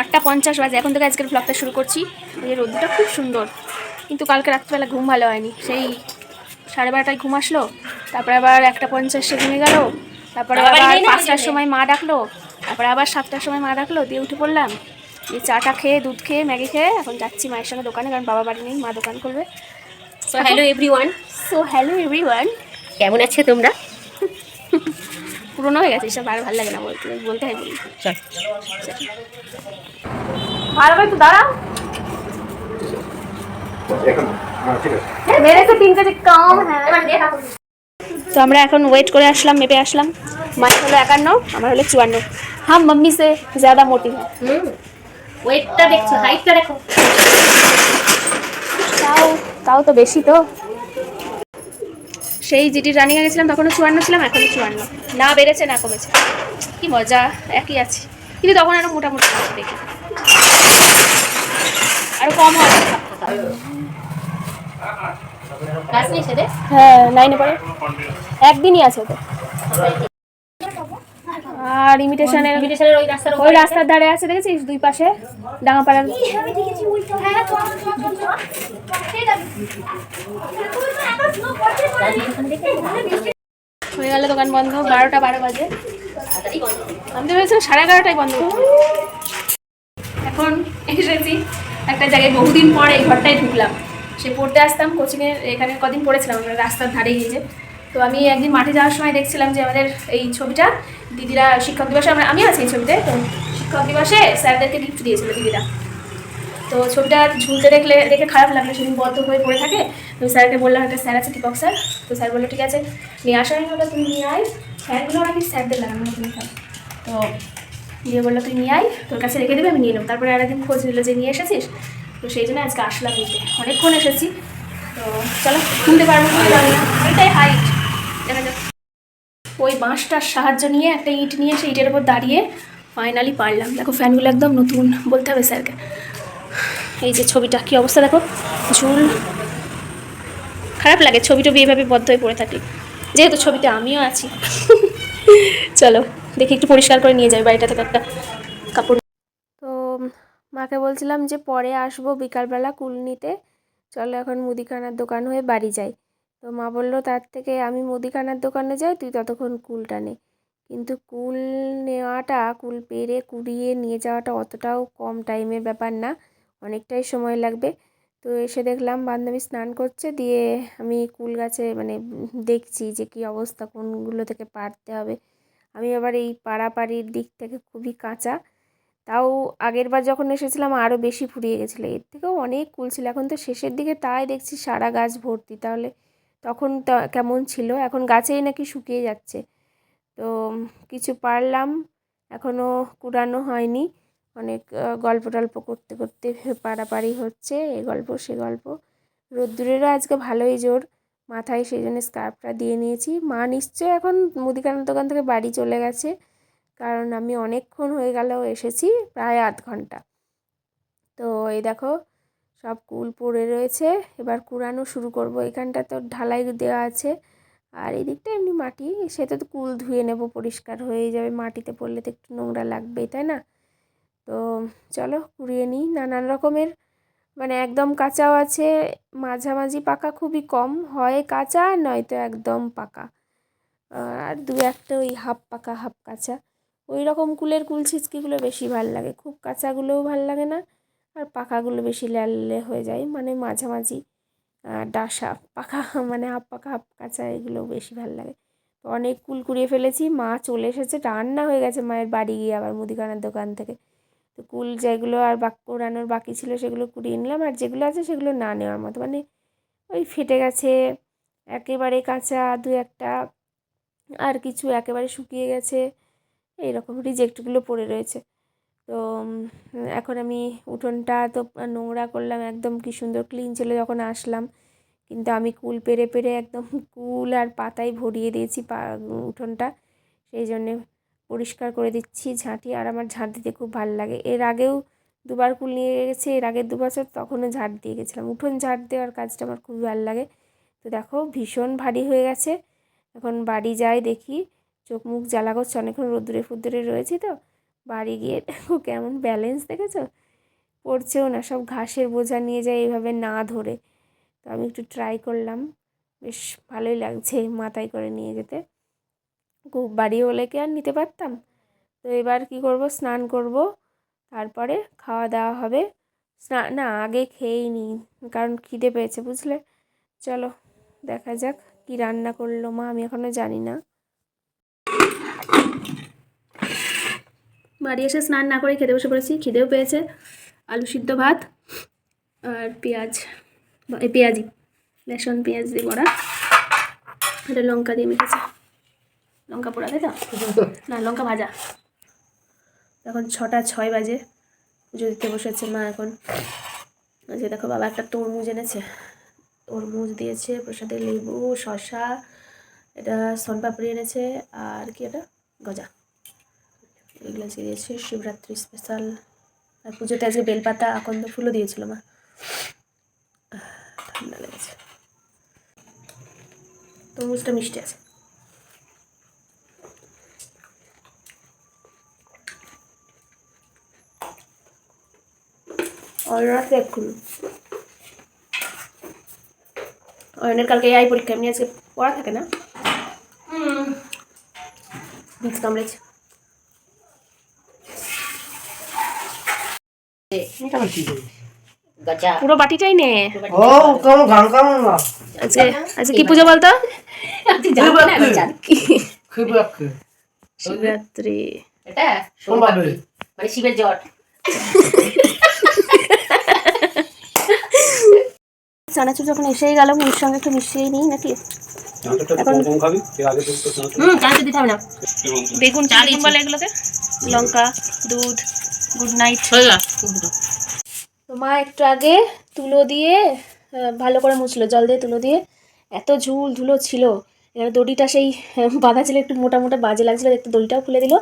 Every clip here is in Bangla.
আটটা পঞ্চাশ বাজে। এখন থেকে আজকের ব্লগটা শুরু করছি। এই রোদ্দুটা খুব সুন্দর। কিন্তু কালকে রাত্রিবেলা ঘুম ভালো হয়নি। সেই সাড়ে বারোটায় ঘুম আসলো। তারপরে আবার একটা পঞ্চাশে ঘুমে গেল। তারপরে আবার পাঁচটার সময় মা ডাকলো। তারপরে আবার সাতটার সময় মা ডাকলো। দিয়ে উঠে পড়লাম। দিয়ে চাটা খেয়ে দুধ খেয়ে ম্যাগি খেয়ে এখন যাচ্ছি মায়ের সঙ্গে দোকানে। কারণ বাবা বাড়ি নেই মা দোকান করবে। So hello everyone so hello everyone কেমন আছো তোমরা? পুরোনো হয়ে গেছে। এসব আর ভালো লাগে না বলতে বলতে হয় বলি। চল। তিন কেজি কম তো আমরা এখন ওয়েট করে আসলাম মেপে আসলাম। মায়ের হলো একান্ন আমার হলো চুয়ান্ন। হ্যাঁ মাম্মি সে জ্যাদা মোটি হ্যাঁ। ওয়েটটা দেখছ হাইটটা দেখো। তাও তাও তো বেশি তো। সেই জিটি রানিংয়ে গেছিলাম তখনও চুয়ান্ন ছিলাম এখনও চুয়ান্ন। না বেড়েছে না কমেছে। কি মজা একই আছে। কিন্তু তখন আরও মোটামুটি দেখি। আরও কম হবে হ্যাঁ লাইনে পড়ে। একদিনই আছে তো আর ইমিটেশনের ইনভিটেশনের ওই রাস্তার ওই ওই রাস্তার ধারে আছে দেখেছিস? দুই পাশে ডাঙাপাড়ার। হয়ে গেল দোকান বন্ধ বারোটা বারো বাজে। আমি তো ভেবেছিলাম সাড়ে এগারোটায় বন্ধ। এখন এসেছি। একটা জায়গায় বহুদিন পরে এই ঘরটায় ঢুকলাম। সে পড়তে আসতাম, কোচিংয়ে এখানে কদিন পড়েছিলাম, আমরা রাস্তার ধারেই এই যে। তো আমি একদিন মাঠে যাওয়ার সময় দেখছিলাম যে আমাদের এই ছবিটা, দিদিরা শিক্ষক দিবসে, আমরা, আমি আছি এই ছবিতে, তো শিক্ষক দিবসে স্যারদেরকে গিফট দিয়েছিল দিদিরা। তো ছবিটা ঝুলতে দেখলে, দেখে খারাপ লাগল, সেদিন বদ্ধ হয়ে পড়ে থাকে। তো স্যারকে বললাম, একটা স্যার আছে, দীপক স্যার। তো স্যার বলল, ঠিক আছে, নিয়ে আসার হলো তুমি নিয়ে আয়। ফ্যানগুলো নাকি স্যারদের লাগানো তুমি তো দিয়ে বলল, তুই নিয়ে আয়, তোর কাছে রেখে দেবে, আমি নিয়ে নেব। তারপরে আর একদিন খোঁজ নিল যে নিয়ে এসেছিস? তো সেই জন্য আজকে আসলাম নিতে অনেকক্ষণ এসেছি। তো চলো, শুনতে পারব জানি না। এটাই হাইট দেখা যাক। ওই বাঁশটার সাহায্য নিয়ে, একটা ইট নিয়ে সেই ইটের উপর দাঁড়িয়ে ফাইনালি পারলাম। দেখো, ফ্যানগুলো একদম নতুন, বলতে হবে স্যারকে। এই যে ছবিটা, কী অবস্থা দেখো? ঝুল খারাপ লাগে ছবি টবি এভাবে বদ্ধ হয়ে পড়ে থাকলে। যেহেতু ছবিতে আমিও আছি। চলো। দেখি একটু পরিষ্কার করে নিয়ে যাই বাড়িটা থেকে একটা কাপড়। তো মাকে বলছিলাম যে পরে আসব বিকালবেলা কুল নিতে চলো এখন মুদিখানার দোকান হয়ে বাড়ি যাই। তো মা বলল, তার থেকে আমি মুদিখানার দোকানে যাই, তুই ততক্ষণ কুলটা নে। কিন্তু কুল নেওয়াটা, কুল পেরে কুড়িয়ে নিয়ে যাওয়াটা অতটাও কম টাইমের ব্যাপার না, অনেকটাই সময় লাগবে। তো এসে দেখলাম বান্ধবী স্নান করছে, দিয়ে আমি কুল গাছে মানে দেখছি যে কী অবস্থা, কোনগুলো থেকে পারতে হবে। আমি আবার এই পাড়াপাড়ির দিক থেকে খুবই কাঁচা। তাও আগের বার যখন এসেছিলাম আরও বেশি ফুরিয়ে গেছিল। এর থেকেও অনেক কুল ছিল। এখন তো শেষের দিকে তাই দেখছি সারা গাছ ভর্তি। তাহলে তখন কেমন ছিল? এখন গাছেই নাকি শুকিয়ে যাচ্ছে। তো কিছু পারলাম এখনও কুড়ানো হয়নি। অনেক গল্প টল্প করতে করতে পাড়াপাড়ি হচ্ছে। এ গল্প, সে গল্প। রোদ্দুরেরও আজকে ভালোই জোর। মাথায় সেই জন্য স্কার্ফটা দিয়ে নিয়েছি। মা নিশ্চয় এখন মুদিখানার দোকান থেকে বাড়ি চলে গেছে। কারণ আমি অনেকক্ষণ হয়ে গেল এসেছি প্রায় আধ ঘণ্টা। তো এই দেখো, সব কুল পড়ে রয়েছে। এবার কুড়ানো শুরু করব। এখানটা তো ঢালাই দেওয়া আছে। আর এই দিকটা এমনি মাটি। সেটা তো কুল ধুয়ে নেব, পরিষ্কার হয়ে যাবে। মাটিতে পড়লে তো একটু নোংরা লাগবেই, তাই না? তো চলো কুড়িয়ে নিই। নানান রকমের মানে একদম কাঁচাও আছে, মাঝামাঝি পাকা খুবই কম, হয় কাঁচা নয়তো একদম পাকা। আর দু একটা ওই হাফ পাকা, হাফ কাঁচা। ওই রকম কুলের কুল ছিচকিগুলো বেশি ভালো লাগে, খুব কাঁচাগুলোও ভালো লাগে না, আর পাকাগুলো বেশি ল্যালে হয়ে যায় মানে মাঝামাঝি ডাসা, পাকা মানে হাফ পাকা, হাফ কাঁচা এগুলো বেশি ভালো লাগে। তো অনেক কুল কুড়িয়ে ফেলেছি, মা চলে এসেছে, রান্না হয়ে গেছে মায়ের বাড়ি গিয়ে আবার মুদিখানার দোকান থেকে। তো কুল যেগুলো আর বাক, কোরানোর বাকি ছিল সেগুলো কুড়িয়ে নিলাম আর যেগুলো আছে সেগুলো না নেওয়ার মতো। মানে ওই ফেটে গেছে, একেবারে কাঁচা দু একটা, আর কিছু একেবারে শুকিয়ে গেছে, এইরকম রিজেক্টগুলো পড়ে রয়েছে। তো এখন আমি উঠোনটা তো নোংরা করলাম, একদম কি সুন্দর ক্লিন ছিল যখন আসলাম। কিন্তু আমি কুল পেরে পেরে একদম কুল আর পাতায় ভরিয়ে দিয়েছি পা উঠোনটা। সেই জন্যে পরিষ্কার করে দিচ্ছি ঝাঁটি আর আমার ঝাঁট দিতে খুব ভালো লাগে। এর আগেও দুবার কুল নিয়ে গেছে, এর আগের দু বছর তখনও ঝাঁট দিয়ে গেছিলাম। উঠোন ঝাঁট দেওয়ার কাজটা আমার খুব ভালো লাগে। তো দেখো, ভীষণ ভারী হয়ে গেছে। এখন বাড়ি যাই দেখি, চোখ মুখ জ্বালা করছে, অনেকক্ষণ রোদ্দুরে ফোদ্দুরে রয়েছি তো। বাড়ি গিয়ে দেখো কেমন ব্যালেন্স দেখেছ? পড়ছেও না, সব ঘাসের বোঝা নিয়ে যায় এইভাবে না ধরে। তো আমি একটু ট্রাই করলাম। বেশ ভালোই লাগছে মাথায় করে নিয়ে যেতে। বাড়ি হলে কি আর নিতে পারতাম? তো এবার কি করব? স্নান করব। তারপরে খাওয়া দাওয়া হবে। স্নান না, আগে খেয়েই নিই কারণ খিদে পেয়েছে, বুঝলে? চলো, দেখা যাক কি রান্না করল মা, আমি এখনও জানি না। বাড়ি এসে স্নান না করে খেতে বসে পড়েছি, খিদেও পেয়েছে। আলু সিদ্ধ ভাত আর পেঁয়াজ পেঁয়াজি লেসন পেঁয়াজ দিয়ে বড়া। এটা লঙ্কা দিয়ে মেখেছে। লঙ্কা পোড়া তাই তো? না লঙ্কা ভাজা। এখন ছটা ছয় বাজে। পুজো দিতে বসেছে মা এখন। যে দেখো বাবা একটা তরমুজ এনেছে। তরমুজ দিয়েছে প্রসাদে লেবু শশা এটা সোনপাপড়ি এনেছে আর কি এটা? গজা। এগুলো আজকে দিয়েছে শিবরাত্রি স্পেশাল আর পুজোতে আজকে বেলপাতা আকন্দ ফুলও দিয়েছিল মা। ঠান্ডা লেগেছে। তরমুজটা মিষ্টি আছে। অয়নাথ এক্ষুনি অয়নের কালকে আই পরীক্ষা এমনি আজকে পড়া থাকে না? বীজ কামড়েছে পুরো বাটিটাই নে। ও কাম গান কাম না আজকে আজকে কি পুজো বলতো? শিবরাত্রি এটা সোমবারে। মানে শিবের জট চানাচুর যখন এসেই গেল মুড়ির সঙ্গে একটু মিশিয়ে নিই নাকি? বেগুন বলে এগুলোকে? লঙ্কা দুধ গুড নাইট। তো। মা একটু আগে তুলো দিয়ে ভালো করে মুছলো জল দিয়ে তুলো দিয়ে। এত ঝুল ধুলো ছিল এবার দড়িটা সেই বাঁধা ছিল একটু মোটা মোটা বাজে লাগছিল একটু দড়িটাও খুলে দিল।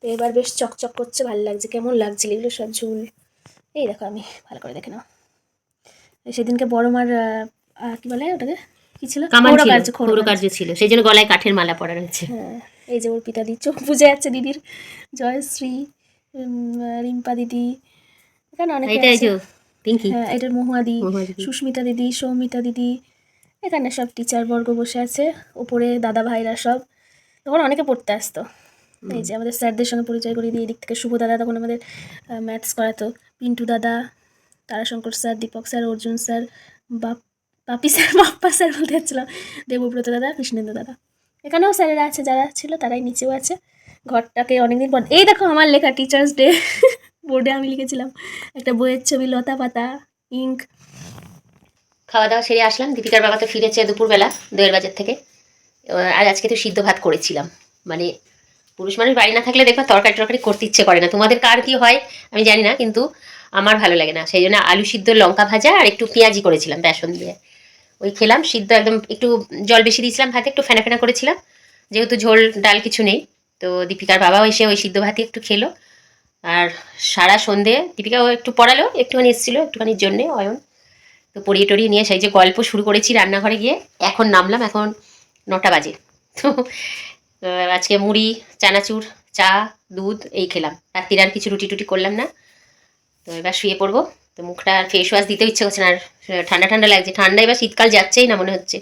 তো এবার বেশ চকচক করছে ভালো লাগছে কেমন লাগছিল এগুলো সব ঝুল। এই দেখো আমি ভালো করে দেখে নাও। সেদিনকে বড় মার কি বলে ওটাকে? কি ছিল? ছিল কার্য, সেই জন্য গলায় কাঠের মালা পরা রয়েছে। হ্যাঁ এই যে ওর পিতা দি চোখ বুঝে যাচ্ছে দিদির। জয়শ্রী রিম্পা দিদি এখানে অনেকে হ্যাঁ এটার মহুয়া দি মহুয়া দিদি। সুস্মিতা দিদি সৌমিতা দিদি এখানে সব টিচার বর্গ বসে আছে। ওপরে দাদা ভাইরা সব। তখন অনেকে পড়তে আসতো। এই যে আমাদের স্যারদের সঙ্গে পরিচয় করিয়ে দিই এদিক থেকে শুভ দাদা তখন আমাদের ম্যাথস করাতো। পিন্টু দাদা Tarashankar sir, Dipak sir, Arjun sir, বাপ, বাপি স্যার বাপ্পা স্যার বলতে যাচ্ছিলাম দেবব্রত দাদা কৃষ্ণেন্দু দাদা। এখানেও স্যারেরা আছে, যারা ছিল তারাই নিচেও আছে। ঘরটাকে অনেকদিন পর, এই দেখো আমার লেখা টিচার্স ডে বোর্ডে আমি লিখেছিলাম। একটা বইয়ের ছবি, লতা পাতা, ইঙ্ক। খাওয়া দাওয়া সেরে আসলাম, দীপিকার বাবা তো ফিরেছে দুপুরবেলা দোয়ের বাজার থেকে। আর আজকে তো সিদ্ধ ভাত করেছিলাম। মানে পুরুষ মানুষ বাড়ি না থাকলে দেখবা তরকারি টরকারি করতে ইচ্ছে করে না। তোমাদের কার কি হয়, আমি জানি না, কিন্তু আমার ভালো লাগে না। সেই জন্য আলু সিদ্ধ লঙ্কা ভাজা আর একটু পেঁয়াজি করেছিলাম বেসন দিয়ে। ওই খেলাম, সিদ্ধ একদম একটু জল বেশি দিয়েছিলাম ভাতে, একটু ফেনা ফেনা করেছিলাম। যেহেতু ঝোল ডাল কিছু নেই, তো দীপিকার বাবাও এসে ওই সিদ্ধ ভাতই একটু খেলো। আর সারা সন্ধে দীপিকাও একটু পড়ালো, একটুখানি এসেছিল একটুখানির জন্যে অয়ন। তো পড়িয়ে টড়িয়ে নিয়ে সেই যে গল্প শুরু করেছি রান্নাঘরে গিয়ে, এখন নামলাম এখন নটা বাজে। তো আজকে মুড়ি, চানাচুর, চা, দুধ, এই খেলাম। রাত্রির আর কিছু রুটি টুটি করলাম না। তো এবার শুয়ে পড়ব। তো মুখটা আর ফেস ওয়াশ দিতেও ইচ্ছে করছে না, আর ঠান্ডা ঠান্ডা লাগছে। ঠান্ডা এবার শীতকাল যাচ্ছেই না মনে হচ্ছে।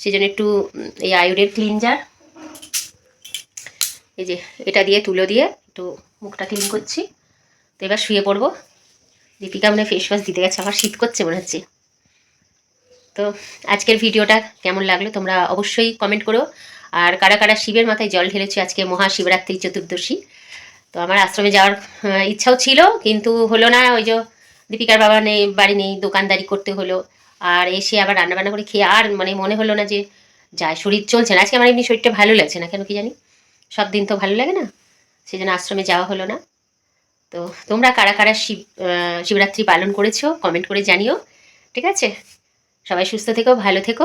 সেই জন্য একটু এই আয়ুরের ক্লিনজার এই যে এটা দিয়ে তুলো দিয়ে একটু মুখটা ক্লিন করছি। তো এবার শুয়ে পড়ব। দীপিকা মানে ফেস ওয়াশ দিতে গেছে আমার শীত করছে মনে হচ্ছে। তো আজকের ভিডিওটা কেমন লাগল তোমরা অবশ্যই কমেন্ট করো। আর কারা কারা শিবের মাথায় জল ঢেলেছে, আজকে মহাশিবরাত্রি চতুর্দশী তো আমার আশ্রমে যাওয়ার ইচ্ছাও ছিল, কিন্তু হলো না, ওই যে দীপিকার বাবা নেই, বাড়ি নেই, দোকানদারি করতে হলো। আর এসে আবার রান্নাবান্না করে খেয়ে, আর মানে মনে হলো না যে যায় শরীর চলছে না। আজকে আমার এমনি শরীরটা ভালো লাগছে না, কেন কি জানি? সব দিন তো ভালো লাগে না সেই জন্য আশ্রমে যাওয়া হলো না। তো তোমরা কারা কারা শিব শিবরাত্রি পালন করেছ কমেন্ট করে জানিও, ঠিক আছে? সবাই সুস্থ থেকো, ভালো থেকো।